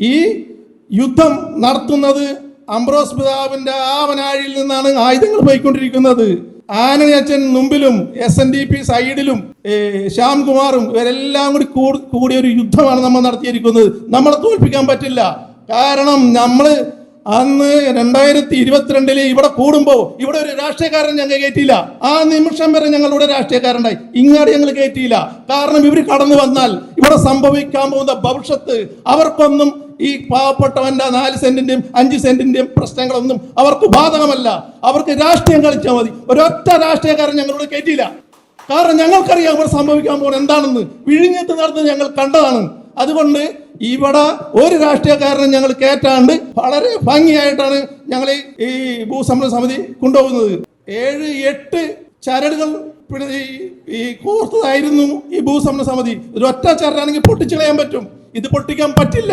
ഈ യുദ്ധം നടത്തുന്നത് അംബ്രോസ് പിതാവിന്റെ ആവനാഴിയിൽ നിന്നാണ് ആയുധങ്ങൾ പോയിക്കൊണ്ടിരിക്കുന്നത്. ആനയച്ചൻ മുമ്പിലും എസ് എൻ ഡി പി സൈഡിലും ശ്യാംകുമാറും ഇവരെല്ലാം കൂടി കൂടി- കൂടിയ ഒരു യുദ്ധമാണ് നമ്മൾ നടത്തിയിരിക്കുന്നത്. നമ്മളെ തോൽപ്പിക്കാൻ പറ്റില്ല. കാരണം നമ്മൾ അന്ന് രണ്ടായിരത്തി ഇരുപത്തിരണ്ടിൽ ഇവിടെ കൂടുമ്പോ ഇവിടെ ഒരു രാഷ്ട്രീയക്കാരൻ ഞങ്ങൾ കയറ്റിയില്ല ആ നിമിഷം വരെ ഞങ്ങളുടെ രാഷ്ട്രീയക്കാരുണ്ടായി. ഇങ്ങോട്ട് ഞങ്ങൾ കയറ്റിയില്ല കാരണം ഇവർ കടന്നു വന്നാൽ ഇവിടെ സംഭവിക്കാൻ പോകുന്ന ഭവിഷ്യത്ത് അവർക്കൊന്നും ഈ പാവപ്പെട്ടവന്റെ നാല് സെന്റിന്റെയും അഞ്ച് സെന്റിന്റെയും പ്രശ്നങ്ങളൊന്നും അവർക്ക് ബാധകമല്ല. അവർക്ക് രാഷ്ട്രീയം കളിച്ചാൽ മതി. ഒരൊറ്റ രാഷ്ട്രീയക്കാരൻ ഞങ്ങളോട് കയറ്റിയില്ല കാരണം ഞങ്ങൾക്കറിയാം ഇവിടെ സംഭവിക്കാൻ പോകുന്നത് എന്താണെന്ന്. വിഴിഞ്ഞിട്ട് നടന്ന് ഞങ്ങൾ കണ്ടതാണ്. അതുകൊണ്ട് ഇവിടെ ഒരു രാഷ്ട്രീയക്കാരനെ ഞങ്ങൾ കയറ്റാണ്ട് വളരെ ഭംഗിയായിട്ടാണ് ഞങ്ങൾ ഈ ഭൂസമര സമിതി കൊണ്ടുപോകുന്നത്. ഏഴ് എട്ട് ചരടുകൾ പിന്നെ ഈ- കോർത്തതായിരുന്നു ഈ ഭൂസമര സമിതി. ഒരു ഒറ്റ ചരടാണെങ്കിൽ പൊട്ടിച്ചു കളയാൻ പറ്റും. ഇത് പൊട്ടിക്കാൻ പറ്റില്ല.